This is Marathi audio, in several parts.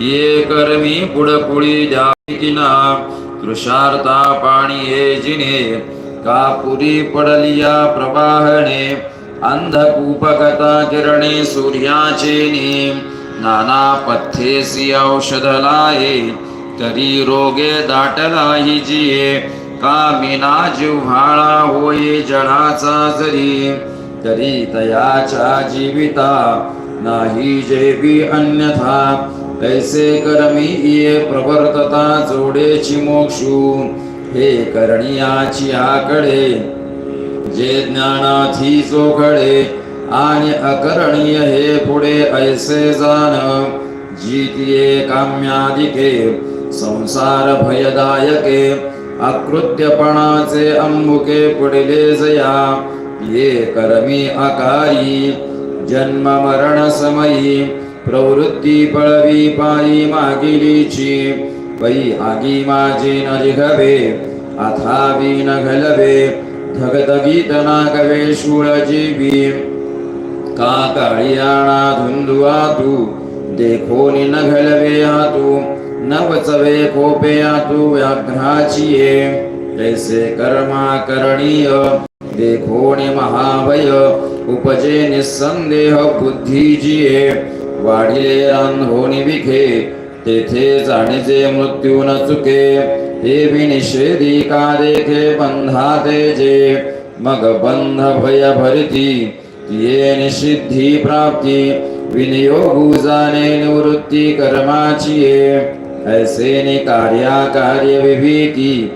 ये कर्मी पुढपुळी द्यावितीना तृषार्ता पाणी ये जिने कापुरी पडलिया प्रवाहणे अंधकूपकता किरणे सूर्याचे नाना पथ्येसी औषध लाये तरी रोगे दाटला हि जिये कामिना जिव्हाळा होये जडाचा जरी तरी तयाच्या जीविता नाही जेवी अन्यथा कैसे करमी ये प्रवर्तता जोडेची मोक्षू हे करणियाची आकडे जे ज्ञानाथी चोखडे आणि अकरणीय हे पुढे ऐसे जाण जीतिये काम्यादिके, संसार भयदायके अकृत्यपणाचे अंबुके पुढले जया। ये करमी आकारी जन्म मरण समयी प्रवृत्ती पळवी पायी मागिलीची. पै आगी माझे न जिघवे अथावी न घलवे धगधगीत नागवे शूळ जीवी का काळियाणा धुंदुआ तू देखोनी न घलवे हातू न वचवे कोपे तू व्याघ्राची ये. जैसे कर्मा करणीय देखोनी महाभय. उपजे निसंदेह बुद्धी जिये वाढिले रांधोनी विखे तेथे जाणीचे मृत्यू न चुके. हे विनिषेधी का देखे बंधा जे? मग बंध भय भरती ये निषिद्धी प्राप्ती. विनियोगू जाणे निवृत्ती कर्माची ये. ऐसे नि कार्या कार्य विभीती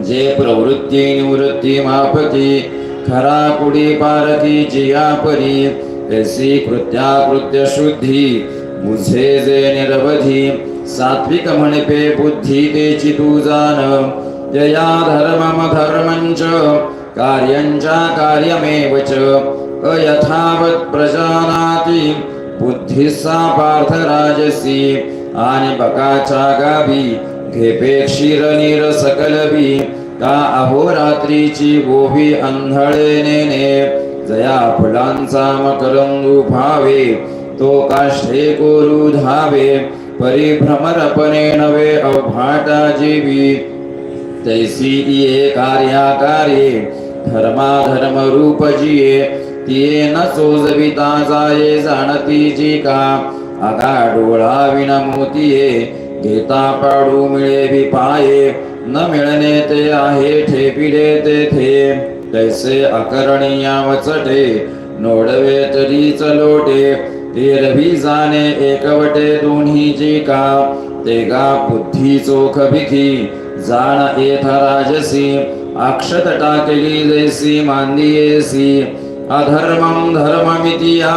जे प्रवृत्ती निवृत्ती मापती खरा कुडी पारती जिया परी तैसी कृत्याकृत्य शुद्धी बुझे जे निरवधी सात्विक म्हणपे बुद्धी तेची तू जाण जया धर्मम धर्मंच कार्यंचा कार्यमेव च अयथावत प्रजानाती बुद्धिसा पार्थ राजसी आणि बकाच्या गावी घेपे क्षीर नीर का अहोरात्रीची गोभी अंधळे नेने जया फुलांचा मकरंदू भावे तो काष्ठे कोरू धावे परिभ्रमरपणे नवे अवभाटा जीवी. तैसी ये कार्याकारे धर्माधर्म धर्मा रूप जिये तिये न सोजविता जाये जाणती जी का आगा डोळा विनमोतीये घेता पाडू मिळे विपाये पाये न मिळणे ते आहे ठेपिले तेथे. तैसे अकरणीया वचटे नोडवे तरी चलोटे ते रवी जाणे एकवटे दोन्ही जी का ते गा बुद्धी चोख भीती जाण एथ राजसी अक्षत टाकली जैसी मांदियेसी अधर्मम धर्ममितिया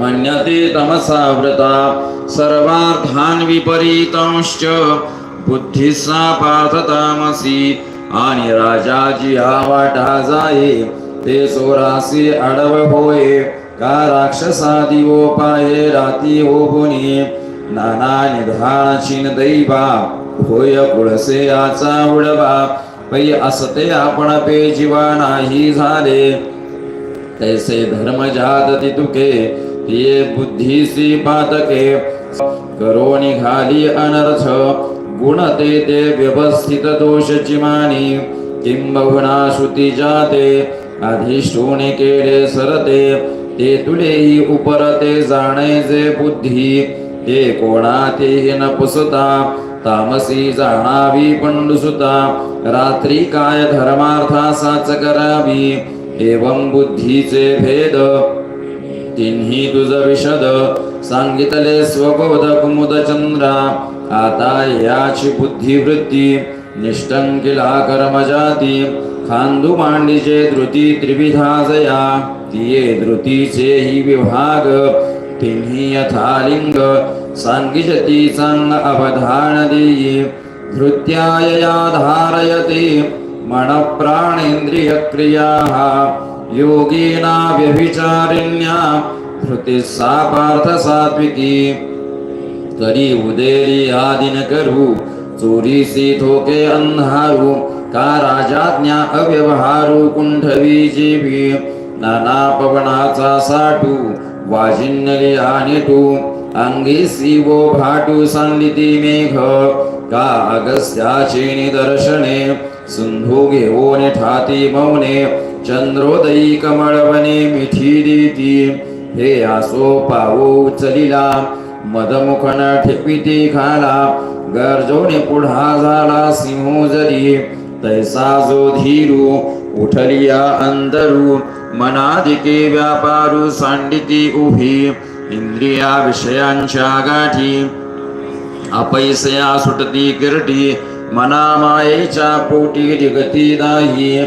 मन्यते तमसा व्रता सर्वार्थान विपरीतांश्च बुद्धिसा पार्थतामसी आणि राजाची हा वाटा जाई. ते सोरासी अडव होय का राक्षसा दिवो पाये राती हो गुणी नाना निधान छिन दैवा होय कुळसे आचा उडवा पै असते आपण पे जीवा नाही झाले. तैसे धर्म जात तुके. ये बुद्धीसी पातके. करो निघाली अनर्थ. गुणते ते व्यवस्थित दोषचिमानी किंबहुना श्रुती जाते अधिष्ठोने केले सरते. ते तुलेही उपरते जाणे जे बुद्धी. ते कोणातेही न पुसता तामसी जाणावी पंडुसुता रात्री काय धर्मार्था साच करावी एवं बुद्धीचे भेद. तिन्ही तुझ विशद सांगितले स्वबोध कुमुद चंद्रा आता याची बुद्धिवृत्ती निष्टंकिला कर्मजाती. खांदू मांडीचे धृती त्रिविधाजया. तिये धृतीचे ही विभाग. तिन्ही यथालिंग. सांगिजती सांग अवधान देई धृत्यायया धारयते. मन प्राणेंद्रिय क्रिया व्यभिचारिण्या. धृतिः सा पार्थ तरी उदेरी आदिन करू. चोरीसी थोके अंधारू का राजाज्ञा अव्यवहारू कुंठवी जीवी नाना पवनाचा साठू वाजिन्यली आणि तू अंगी शिवो भाटू सांडिती मेघ का अगस्त्याचे निदर्शने सिंधू घेऊन ठाती मौने चंद्रोदयी कमळवने मिठी देती हे आसो पावो चलिला मदमुखन ठेपिते खाला गर्जोने पुढा झाला सिंह जरी. तैसा जो धीरू उठलिया अंदरू मनादिके व्यापारू सांडिती उभी इंद्रिया विषयांच्या गाठी. अपैसया सुटती किरटी मना मायेच्या पोटी निगती नाही.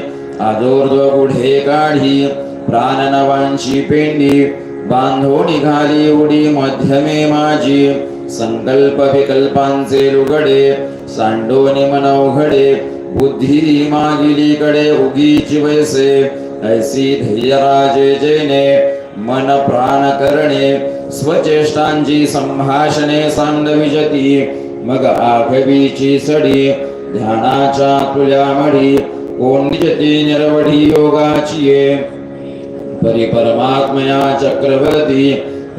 आदोर्द गुढे काढी प्राणनवांची पेंडी बांधो निघाली उडी मध्यमे माझी. संकल्प विकल्पांचे लुगडे सांडोनी मनवघडे बुद्धी मागिलीकडे उगीची वैसे. ऐसी धैर्यराजे जैने मन प्राण करणे स्वचेष्टांची संभाषणे सांडविजती मग आघवीची सडी ध्यानाच्या तुल्या मढी कोंडिजती निरवढी योगाची ये परी परमात्मया चक्रवर्ती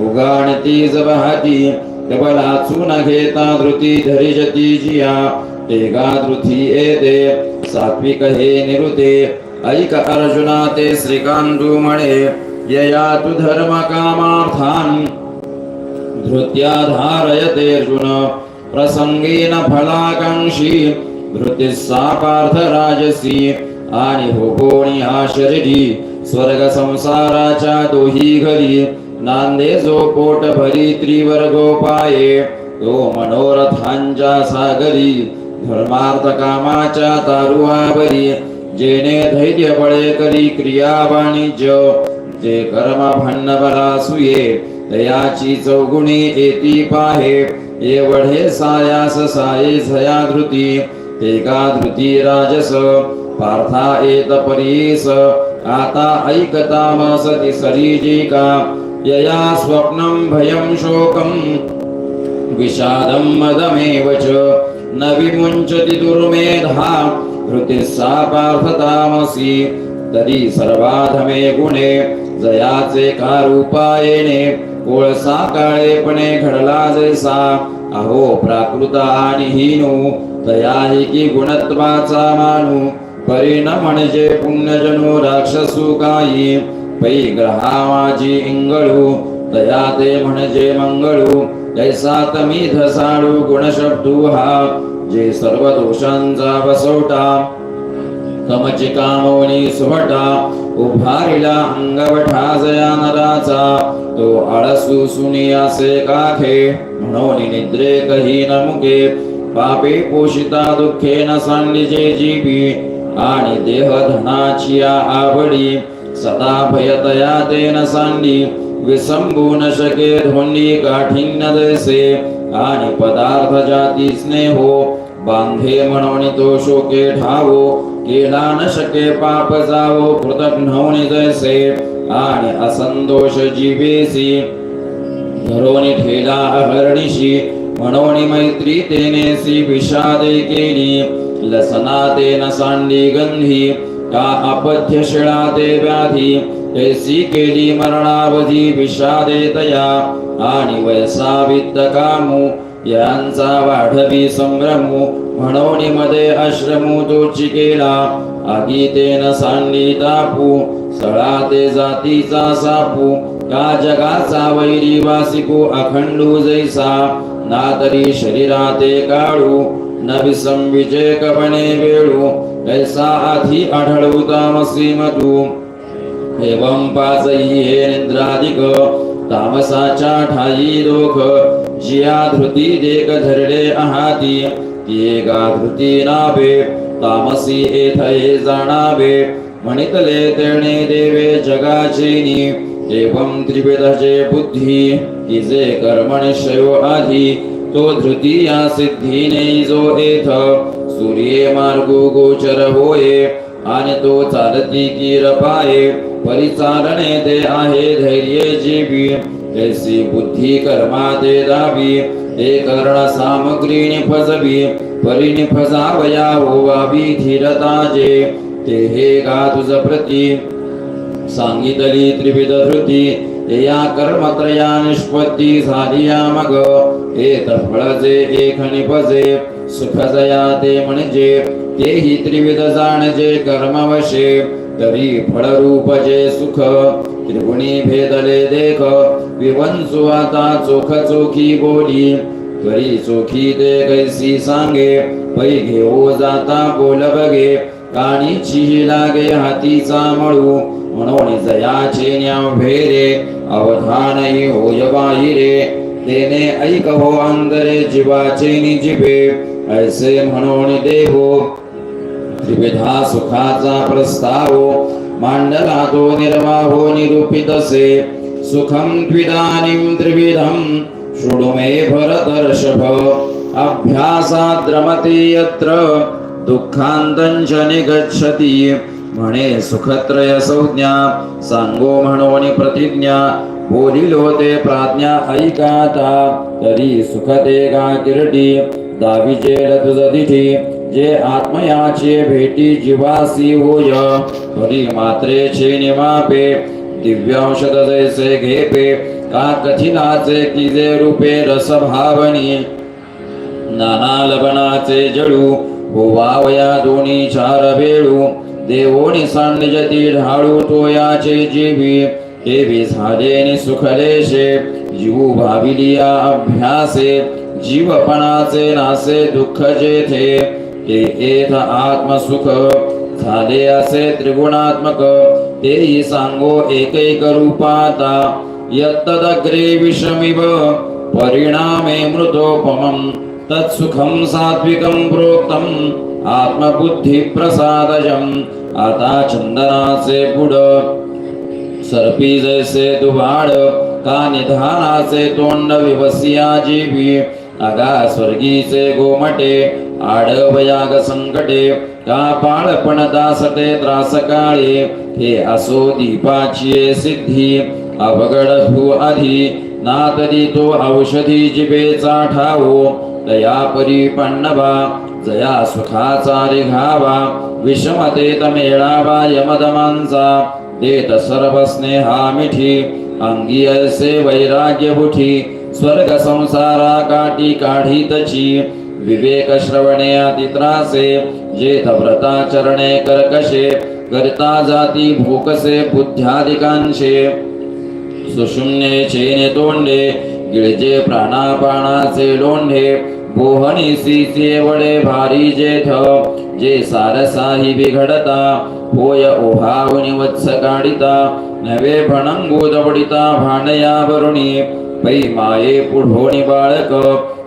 उगाणती जबहाती कबलाचू न घेता धृती धरिजती जिया तेगा धृती येते सात्विक हे निरुते ऐक अर्जुना ते श्रीकांतू म्हणे यया तु धर्म कामार्थान धृत्या धारयते अर्जुन प्रसंगेन फलाकांक्षी धृतिस्सा सा पार्थ राजसी आणि होकोणी हा शरीरी स्वर्ग संसाराच्या दोही घरी नांदे जो पोट भरी त्रिवर पाये तो मनोरथांच्या सागरी धर्मार्थ कामाच्या तारुआवरी जेने धैर्य बळे करी क्रिया वाणिज्य जे कर्म भन्न सुये तयाची चौगुणी येती पाहे एवढे सायास साये झया धृती ते का धृती राजस पार्था एत परीस आता ऐकताम सरीजिका सरीजी का यया स्वप्नं भयं शोकं। विषादं मदमेव च न विमुञ्चति दुर्मेधा हृतिः सा पार्थतामसि। तरी सर्वाधमे गुणे जयाचे कारूपायेने कोळसा काळेपणे घडला जैसा अहो प्राकृत आणि हीनू दयाही की गुणत्वाचा मानू। परिण म्हणजे पुण्यजनो राक्षसू काही पै ग्रहावाजी इंगळू दया ते म्हणजे मंगळू जैसा तमी गुण गुणशब्दू हा जे सर्व दोषांचा बसवटा. कमची कामवणी सुभटा उभारिला अंगवठा जया नराचा तो आळसू सुनी असे काखे म्हणून निद्रे कही न मुके पापे पोषिता दुःखे न जे जीवी आणि देहधनाची आवडी सदा भयतया तेन सांडी. विसंबू न शके धोंडी काठिण्य दैसे आणि पदार्थ जाती स्नेहो बांधे म्हणून तो शोके ठावो केला न शके पाप जावो पृथक नवनी जैसे. आणि असंतोष जीवेसी धरोनी ठेला अहरणीशी. म्हणून मैत्री तेनेसी विषादे केली लसनाते सांडी गंधी का अपथ्य शिळाते व्याधी तैसी केली मरणावधी विषादे तया आणि वैसा वित्त कामू यांचा वाढवी संभ्रमू म्हणून मध्ये आश्रमू तो चिकेला आगीतेन सांडी तापू सळा ते जातीचा सापू का जगाचा वैरी वासिकू अखंडू जैसा ना तरी शरीरा ते काढू न विसंविजे कपणे ऐसा आधी आढळू तामसी मधू एवं पाचही हे निद्राधिक तामसाच्या ठाई दोख जिया धृती देक धरले आहाती। ते एका धृती नावे तामसी येथे जाणावे म्हणितले तेणे देवे जगाचेनी एवं त्रिविधचे बुद्धी की जे कर्मणशयो आधी। तो धृतीया सिद्धीने जो एथ सूर्ये मार्गो गोचर होये आणि तो चालती कीर पाये परिचारणे ते आहे धैर्य जीवी। ऐसी बुद्धी कर्मा ते दावी ते कर्ण सामग्री निफजवी परी निफजावया होवावी धीरता जे। ते हे गा तुझ प्रती सांगितली त्रिविध धृती या कर्मत्रया निष्पत्ती झाली मग हे फळजे एक निपजे सुखजया ते म्हणजे तेही त्रिविध जाणजे कर्मवशे तरी फळरूप जे सुख। त्रिगुणी भेदले देख विवंसु आता चोख चोखी बोली। तरी चोखी ते कैसी सांगे पै घेऊ जाता बोल बगे काणीची लागे हातीचा मळू। म्हणून जयाचे न्याव भेरे अवधानही होय बाहिरे तेने ऐक हो अंतरे जीवाचे निजिबे ऐसे म्हणून देवो त्रिविधा सुखाचा प्रस्ताव मांडला तो निर्वाहो निरूपितसे सुखम द्विदानीं त्रिविधं शृणु मे भरतर्षभ अभ्यासाद् रमते यत्र दुःखान्तञ्च निगच्छति। म्हणे सुखत्रय संज्ञा सांगो म्हणून प्रतिज्ञा बोलिलो ते प्राज्ञा ऐकाता तरी सुखते गा किरटी दाविचे तुझदिठी जे आत्मयाचे भेटी जीवासी होय हरी मात्रेचे निमापे दिव्यांशद जैसे घेपे का कथिनाचे किजे रूपे रसभावनी नाना लवणाचे जळू होवावया दोन्ही चार वेळू देवोनी सांडजती ढाळू तोयाचे जीवी हे झाले नि सुखलेशे जीव भाविलिया अभ्यासे जीवपणाचे नासे दुःख जेथे ते एथ आत्मसुख झाले असे त्रिगुणात्मक तेही सांगो एकैक रूपाता यत्तदग्रे विषमिव परिणामे मृतोपमं तत्सुखं सात्विकं प्रोक्तम् आत्मबुद्धिप्रसादजम्। आता चंदनाचे बुड। सर्पी जैसे दुबाड। का निधानाचे तोंड विवसिया जीवी अगा स्वर्गीचे गोमटे। आडवयाग संकटे। का बाळपण दासते त्रास काळे हे असो दीपाची सिद्धी। अवघड भू आधी। नातरी तो औषधी जिबेचा ठावो दया परी पण्णवा जया सुखाचा रिघावा विषमतेत मेळावा यमदमांचा देत सर्व स्नेहा मिठी अंगी असे वैराग्य बुठी स्वर्ग संसारा काठी तची। विवेक श्रवणे अतित्रासे जेथ व्रता चरणे कर्कशे करता जाती भूकसे बुद्ध्यादिकांशे। सुशून्ये चेने तोंडे गिळजे प्राणापाणाचे लोंढे बोहणी सीचे वडे भारी जेठ जे सारसाही बिघडता होय ओहावनी वत्स काढिता नवे भणंगोदवडिता भांडया वरुणी पै माये पुढोणी बाळक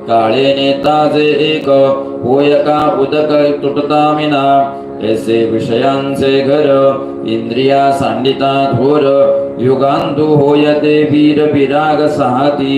काळे नेता जे एक होय का उदक तुटता मिना ऐसे विषयांचे घर इंद्रिया सांडिता थोर युगांतु होयते वीर विराग सहाती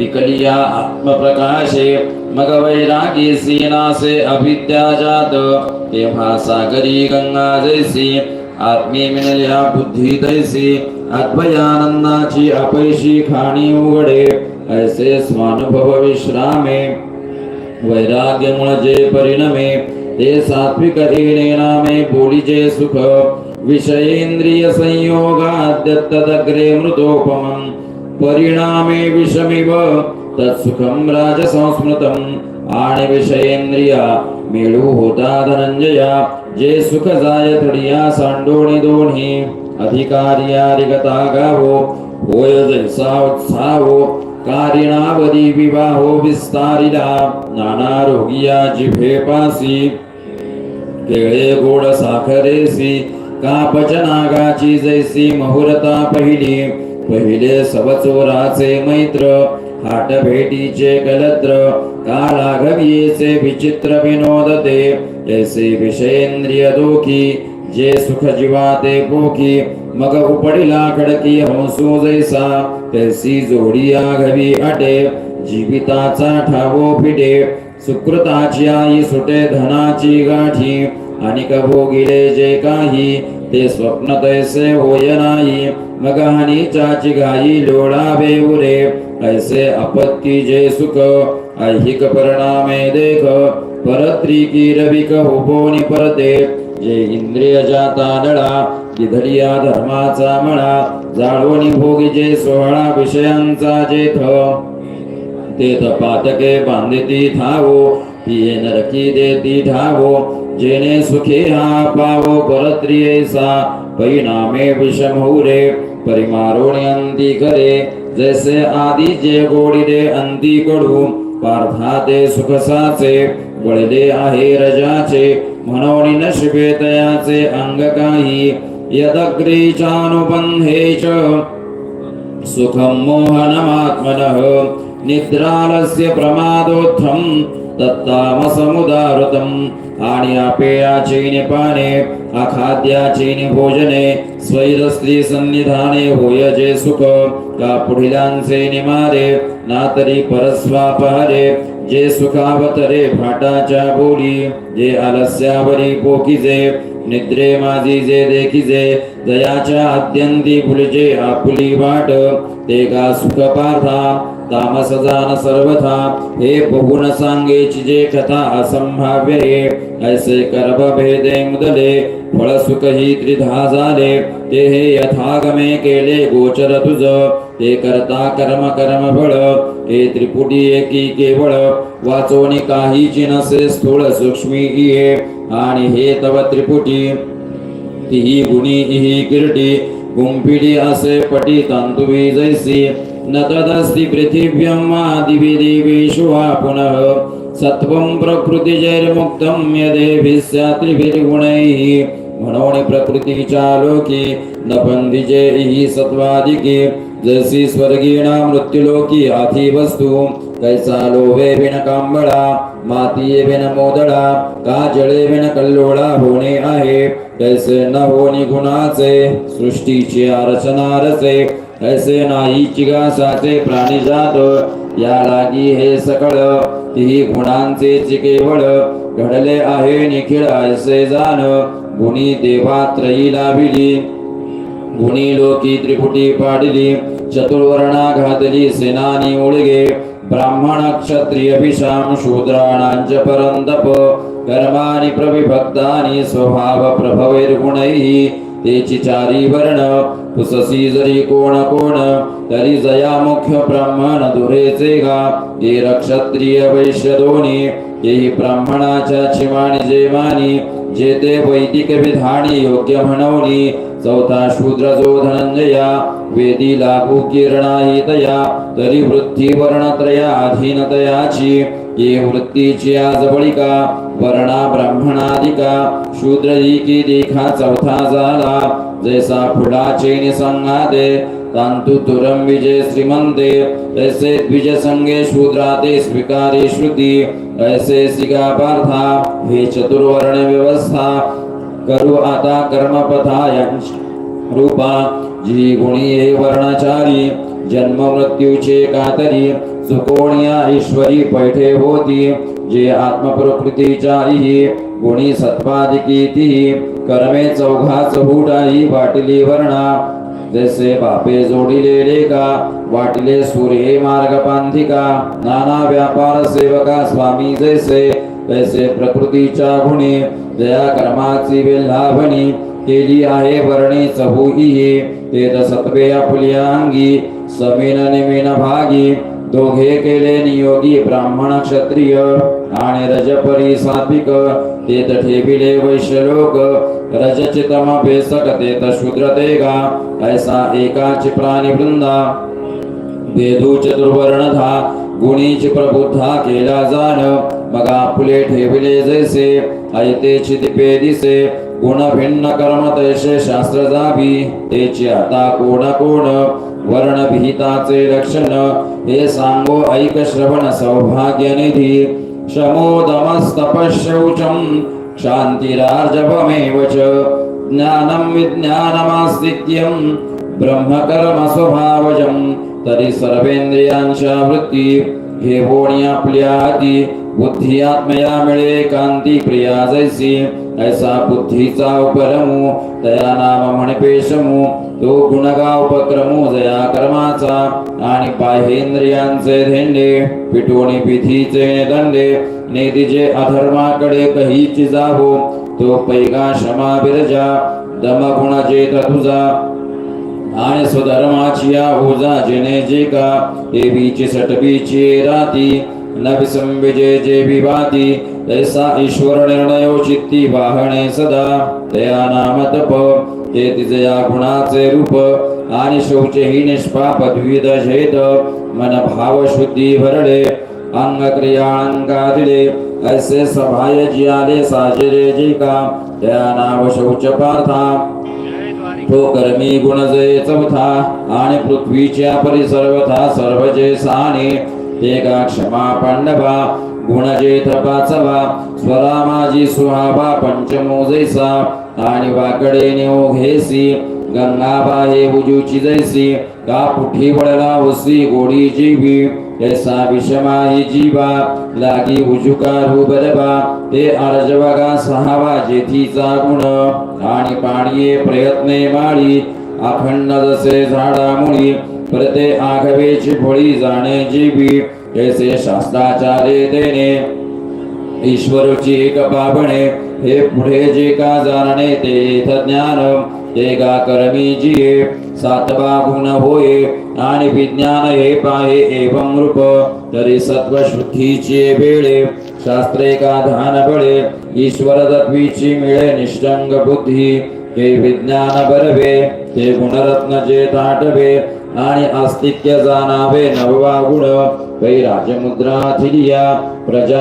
पिकलिया आत्मप्रकाशे मग वैरागी सीनासे अविद्या जात सागरी गंगा जैसी आत्मी मिळल्या बुद्धी तैसी अद्वयानंदाची अपैशी खाणी उघडे, ऐसे स्वानुभव विश्रामे। वैराग्य जे परिणमे, ते सात्विक नामे बोलीचे सुख। विषयेंद्रिय संयोगाद्यत्तदग्रे मृतोपमं परिणामे विषमिव। तत्सुखम राजसंस्मृतम्। आणि विषयेंद्रिया मेळू होता धनंजया जे सुख जाय तडिया सांडोणी दोन्ही। अधिकार्या रिगता गावो होय जैसा उत्साहो कारिणावधी विवाहो विस्तारिला नाना रोगिया जिभे पासी। केळे गोड साखरेसी। का पचनागाची जैसी मुहूर्ता पहिली। पहिले सवचोराचे मैत्र हाट भेटीचे कलत्र का विचित्र विनोद ते ऐसे विषयेंद्रिय दोखी जे सुख जीवा ते पोखी मग उपडिला खडकी हंसो जैसा तैसी जोडी आघवी अटे जीविताचा ठावो पिटे सुकृताची आई सुटे धनाची गाठी आणि भोगिले जे काही ते स्वप्न तैसे होय नाही. मग हानीचाची घाई लोळा बेवरे ऐसे आपत्ती जे सुख ऐहिक परिणामे देख. परत्री की रविक होपोनी परते. जे इंद्रिय जाता नळा गिधडिया धर्माचा मळा. जाळवणी भोगी जे सोहळा विषयांचा जेथ. ते पातके बांधिती थावो पिये नरकी देती ठावो जेने सुखे हा पावो परत्रियेसा परिणामे विषम होऊ रे परिमारोणी अंती करे। जैसे आदी जे गोडिले अंती कडू पार्था ते सुखसाचे वळले आहे रजाचे म्हणून नशिबे तयाचे अंग काही यदग्रीचानुबंधे च। सुखं मोहनमात्मनः निद्रालस्य प्रमादोत्थं तत्तामसमुदारतम्। आणि अपेयाचे निपाने भोजने स्वैरस्त्री सन्निधाने होय जे सुख। का पुढिलांचे निमारे नातरी परस्वापहरे जे सुखावतरे भाटाच्या बोली जे आलस्यावरी पोकिजे निद्रे माझी जे देखिजे दयाच्या अत्यंती फुलजे आपुली वाट ते का सुख पार्था तामस जान सर्वथा हे बहुन सांगेची जे कथा असंभाव्य हे ऐसे कर्म भेदे मुदले फळ सुख ही त्रिधा झाले ते हे यथागमे केले गोचर तुझ ते करता कर्म कर्म फळ। हे त्रिपुटी एकी केवळ। वाचोनी काहीची नसे स्थूळ सूक्ष्मी इये आणि हे तव त्रिपुटी। तिही गुणी इही किरटी गुंपिडी असे पटी तंतुवी जैसी। न तदस्ति पृथिव्यं वा दिवि देवेषु वा पुनः। सत्वं प्रकृतिजैर्मुक्तं यदेभिः स्यात्रिभिर्गुणैः। म्हणून प्रकृतीच्या लोकी न बंधिजे ही सत्वादिके जशी स्वर्गीणा मृत्युलोकी आधी वस्तू। कैसा लोभे बिन कांबळा मातीये बिन मोदळा का जळे बिन कल्लोळा होणे आहे। कैसे न होणी गुणाचे सृष्टीची आरचना रचे ऐसे नाही चिगासाचे प्राणी जात. या लागी हे सकळ तिही गुणांचे केवळ घडले आहे निखिळ ऐसे जाण गुणी देवा त्रयी लाभिली. गुणी लोकी त्रिपुटी पाडली चतुर्वर्णा घातली सेनानी उळगे ब्राह्मण क्षत्रिय विषाम शूद्राणांच परंतप कर्माणि प्रविभक्तानि स्वभाव प्रभवैर्गुणैः तेची चारी वर्ण पुससी जरी कोण कोण तरी जया मुख्य ब्राह्मण दुरेचे गा. ये क्षत्रिय वैश्य दोन्ही येही ब्राह्मणाच्या चिमाणी जे मानी जे ते वैदिक विधानी योग्य म्हणवणी चौथा शूद्र जो धनंजया वेदी लागू किरणाही तया तरी वृत्ती वर्णत्रया अधीनतयाची ये वृत्तीची आज बळिका वर्णा ब्राह्मणादिका शूद्र ही की देखा चौथा झाला जैसा फुलाचे निसंगादे तांतु तुरम विजय श्रीमंते ऐसे द्विज संगे शूद्राते स्वीकारे श्रुती, ऐसे सिगा पार्था हे चतुर्वर्ण व्यवस्था, करू आता कर्मपथायांची रूपा, जी गुणी हे वर्णाचारी, जन्म मृत्यूचे कातरी चुकोणिया ईश्वरी पैठे होती जे आत्मप्रकृतीचारी गुणी सत्पादिकी ती कर्मे चौघाच हुटाई वाटली वर्णा. जैसे बापे जोडिलेले का वाटले सूर्ये मार्ग पांथिका नाना व्यापार सेवका स्वामी जैसे तैसे प्रकृतीच्या गुणी जया कर्माची वेल्हाभणी केली आहे वर्णी चहूही ते सत्वे आपुल्या अंगी समीन निमीन भागी. दोघे केले नियोगी ब्राह्मण क्षत्रिय आणि रजपरी सात्विक ते ठेविले वैश्यलोक. रजचितम बेसक ते शूद्र ते गा ऐसा एकाच प्राणी वृंदा. वेदू चतुर्वर्णधा गुणीच प्रबुद्धा केला जाण. मग आपले ठेविले जैसे ऐते चितिपे दिसे गुण भिन्न कर्म तैसे शास्त्र जावी. तेची आता कोण कोण? वर्ण भीताचे लक्षण हे सांगो ऐक श्रवण सौभाग्य निधी शमोदमस्तपशौचम क्षांतिरार्जवमेव च ज्ञानं विज्ञानमास्तित्यं ब्रह्मकर्मस्वभावजं. तरी सर्वेंद्रियांच्या वृत्ती हे होणी आपल्या हाती. बुद्धी आत्मया मिळे कांती प्रिया जैसी. ऐसा बुद्धीचा उपरमू. तया नाम म्हणे तो गुणगा उपक्रमो जया कर्माचा आणि बाहेंद्रियांचे धेंडे पिटोणी पिथीचे दंडे नेतीचे अधर्माकडे कहीची जाहो तो पैगा क्षमा बिरजा दम गुणाचे तुझा आणि स्वधर्माची या ओजा जेने जे का देवीची सटबीची राती नभिसंविजे जे विवादी तैसा ईश्वर निर्णयो चित्ती वाहणे सदा. दया नाम ते तिचे या गुणाचे रूप आणि शौचे हि निष्पाप द्विध झेत मन भाव शुद्धी भरले अंग क्रिया अंगादिले ऐसे सभाय जियाले साजरे जी का त्या नाव शौच पार्था. तो कर्मी गुण जे चौथा आणि पृथ्वीच्या परी सर्वथा सर्व जे साने. ते का क्षमा पांडवा गुण जे पाचवा स्वरा माझी सुहावा पंचमो जैसा. आणि वाकडे नेऊ घेसी गंगाबा हे उजूची जैसी का पुठी वळला वसी गोडी जीवी. ऐसा विषमा ही जीवा लागी उजुका बरबा ते अर्जवगा सहावा जेथीचा गुण. आणि पाणीये प्रयत्ने माळी अखंड जसे झाडामुळी प्रते आघवेची फळी जाणे जीवी. ऐसे शास्त्राचार्य देणे ईश्वरची एक पाबणे हे पुढे जे का जाणणे ते येथ ज्ञान ते का कर्मी जिये? सातवा गुण होय आणि विज्ञान हे पाहे एवं रूप तरी सत्व शुद्धीचे वेळे शास्त्रे का ध्यान बळे? ईश्वर तत्वीची मिळे निष्ठंग बुद्धी हे विज्ञान बरवे ते गुणरत्न जे ताटवे आणि अस्तित्य जाणावे नववा गुण वै राजमुद्रा थिलिया प्रजा